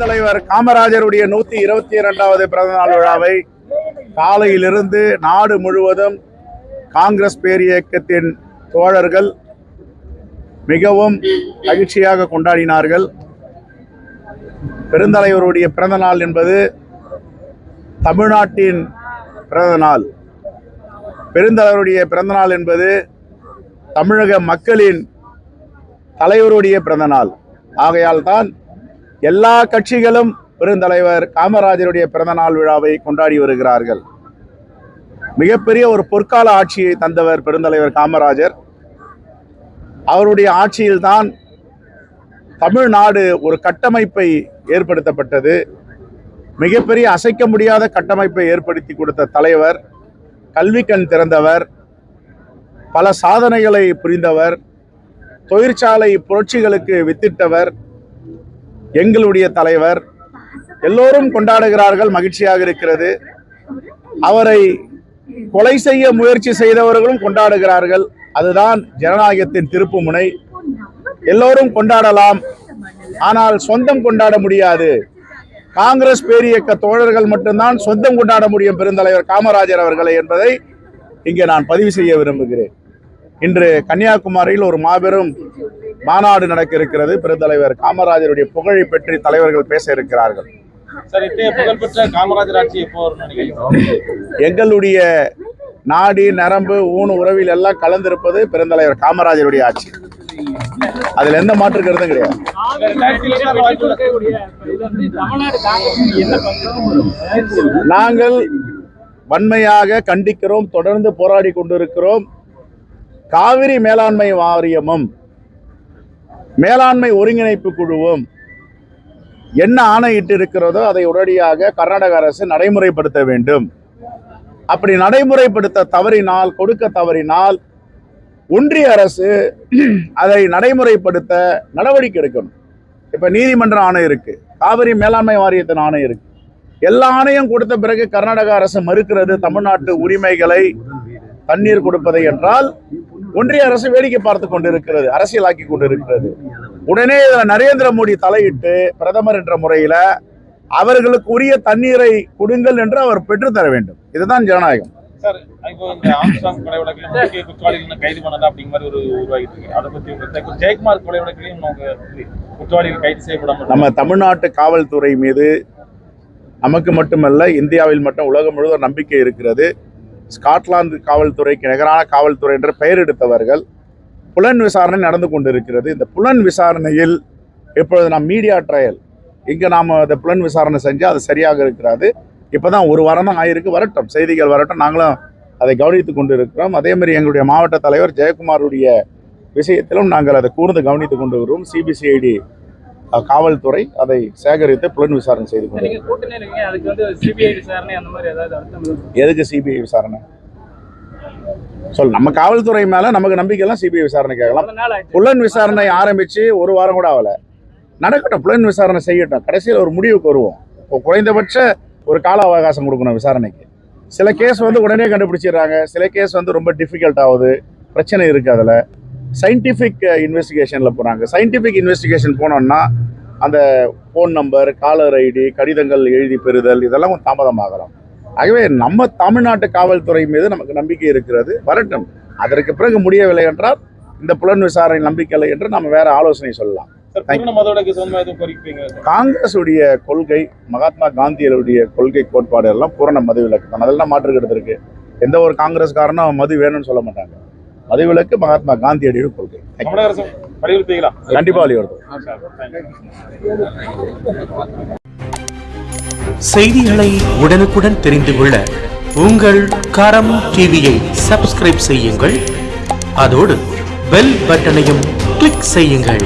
பெருந்தலைவர் காமராஜருடைய நூத்தி இருபத்தி இரண்டாவது பிறந்த நாள் விழாவை காலையிலிருந்து நாடு முழுவதும் காங்கிரஸ் பேரியக்கத்தின் தோழர்கள் மிகவும் மகிழ்ச்சியாக கொண்டாடினார்கள். பெருந்தலைவருடைய பிறந்த நாள் என்பது தமிழ்நாட்டின் பிறந்த நாள். பெருந்தலைவருடைய பிறந்த நாள் என்பது தமிழக மக்களின் தலைவருடைய பிறந்த நாள். ஆகையால் தான் எல்லா கட்சிகளும் பெருந்தலைவர் காமராஜருடைய பிறந்தநாள் விழாவை கொண்டாடி வருகிறார்கள். மிகப்பெரிய ஒரு பொற்கால ஆட்சியை தந்தவர் பெருந்தலைவர் காமராஜர். அவருடைய ஆட்சியில்தான் தமிழ்நாடு ஒரு கட்டமைப்பை ஏற்படுத்தப்பட்டது. மிகப்பெரிய அசைக்க முடியாத கட்டமைப்பை ஏற்படுத்தி கொடுத்த தலைவர் கல்வி கண் திறந்தவர் பல சாதனைகளை புரிந்தவர் தொழிற்சாலை புரட்சிகளுக்கு வித்திட்டவர் எங்களுடைய தலைவர் எல்லோரும் கொண்டாடுகிறார்கள் மகிழ்ச்சியாக இருக்கிறது. அவரை கொலை செய்ய முயற்சி செய்தவர்களும் கொண்டாடுகிறார்கள். அதுதான் ஜனநாயகத்தின் திருப்பு முனை எல்லோரும் கொண்டாடலாம். ஆனால் சொந்தம் கொண்டாட முடியாது. காங்கிரஸ் பேரியக்க தோழர்கள் மட்டும்தான் சொந்தம் கொண்டாட முடியும் பெருந்தலைவர் காமராஜர் அவர்களை என்பதை இங்கே நான் பதிவு செய்ய விரும்புகிறேன். இன்று கன்னியாகுமரியில் ஒரு மாபெரும் மாநாடு நடக்க இருக்கிறது. பெருந்தலைவர் காமராஜருடைய புகழை பற்றி தலைவர்கள் பேச இருக்கிறார்கள். எங்களுடைய நாடி நரம்பு ஊன் உறவில் எல்லாம் கலந்திருப்பது பெருந்தலைவர் காமராஜருடைய ஆட்சி. அதுல எந்த மாற்று கருத்தும் கிடையாது. நாங்கள் வன்மையாக கண்டிக்கிறோம் தொடர்ந்து போராடி கொண்டிருக்கிறோம். காவிரி மேலாண்மை வாரியமும் மேலாண்மை ஒருங்கிணைப்பு குழுவும் என்ன ஆணையிட்டு இருக்கிறதோ அதை உடனடியாக கர்நாடக அரசு நடைமுறைப்படுத்த வேண்டும். அப்படி நடைமுறைப்படுத்த தவறினால் கொடுக்க தவறினால் ஒன்றிய அரசு அதை நடைமுறைப்படுத்த நடவடிக்கை எடுக்கணும். இப்போ நீதிமன்ற ஆணை இருக்கு காவிரி மேலாண்மை வாரியத்தின் ஆணை இருக்கு. எல்லா ஆணையும் கொடுத்த பிறகு கர்நாடக அரசு மறுக்கிறது தமிழ்நாட்டு உரிமைகளை தண்ணீர் கொடுப்பதை என்றால் ஒன்றிய அரசு வேடிக்கை பார்த்து கொண்டிருக்கிறது அரசியலாக்கி கொண்டிருக்கிறது. உடனே இதுல நரேந்திர மோடி தலையிட்டு பிரதமர் என்ற முறையில அவர்களுக்கு உரிய தண்ணீரை கொடுங்கள் என்று அவர் பெற்றுத்தர வேண்டும். இதுதான் ஜனநாயகம். நம்ம தமிழ்நாட்டு காவல்துறை மீது நமக்கு மட்டுமல்ல இந்தியாவில் மட்டும் உலகம் முழுவதும் நம்பிக்கை இருக்கிறது. ஸ்காட்லாந்து காவல்துறைக்கு நிகரான காவல்துறை என்ற பெயர் எடுத்தவர்கள் புலன் விசாரணை நடந்து கொண்டிருக்கிறது. இந்த புலன் விசாரணையில் இப்பொழுது நாம் மீடியா ட்ரையல் இங்கே நாம் அதை புலன் விசாரணை செஞ்சால் அது சரியாக இருக்கிறாரு இப்போ தான் ஒரு வாரம் தான் ஆயிருக்கு வரட்டும். செய்திகள் வரட்டும். நாங்களும் அதை கவனித்து கொண்டு இருக்கிறோம் அதே மாதிரி எங்களுடைய மாவட்ட தலைவர் ஜெயக்குமாருடைய விஷயத்திலும் நாங்கள் அதை கூர்ந்து கவனித்து கொண்டு வருவோம். சிபிசிஐடி காவல்துறை அதை சேகரித்து புலன் விசாரணை செய்து கொண்டு நீங்க கூட்டணி இருக்கீங்க அதுக்கு வந்து சிபிஐ விசாரணை அந்த மாதிரி ஏதாவது அர்த்தம் இருக்கா? எதுக்கு சிபிஐ விசாரணை? சொல் நம்ம காவல்துறை மேல நமக்கு நம்பிக்கை எல்லாம் சிபிஐ விசாரணை கேட்கலாம். புலன் விசாரணை ஆரம்பிச்சு ஒரு வாரம் கூட ஆகல. நடக்கட்டும் புலன் விசாரணை செய்யட்டும். கடைசியில் ஒரு முடிவுக்கு வருவோம். குறைந்தபட்ச ஒரு கால அவகாசம் கொடுக்கணும் விசாரணைக்கு. சில கேஸ் வந்து உடனே கண்டுபிடிச்சிடுறாங்க. சில கேஸ் வந்து ரொம்ப டிஃபிகல்ட் ஆகுது. பிரச்சனை இருக்கு அதில். சயின்டிஃபிக் இன்வெஸ்டிகேஷனில் போகிறாங்க சயின்டிஃபிக் இன்வெஸ்டிகேஷன் போனோம்னா அந்த ஃபோன் நம்பர் காலர் ஐடி கடிதங்கள் எழுதி பெறுதல் இதெல்லாம் கொஞ்சம் தாமதமாகலாம். ஆகவே நம்ம தமிழ்நாட்டு காவல்துறை மீது நமக்கு நம்பிக்கை இருக்கிறது வரட்டும். அதற்கு பிறகு முடியவில்லை என்றால் இந்த புலன் விசாரணை நம்பிக்கை இல்லை என்று நம்ம வேற ஆலோசனை சொல்லலாம். காங்கிரஸ் உடைய கொள்கை மகாத்மா காந்தியருடைய கொள்கை கோட்பாடு எல்லாம் பூரண மதுவிலக்கு தான். அதெல்லாம் மாற்று இருக்கு. எந்த ஒரு காங்கிரஸ்காரனும் மது வேணும்னு சொல்ல மாட்டாங்க. மதுவிலக்கு மகாத்மா காந்தியடியோட கொள்கை. கண்டிப்பா வலியுறுத்தும் செய்திகளை உடனுக்குடன் தெரிந்து கொள்ள உங்கள் கரம் டிவியை சப்ஸ்கிரைப் செய்யுங்கள். அதோடு பெல் பட்டனையும் கிளிக் செய்யுங்கள்.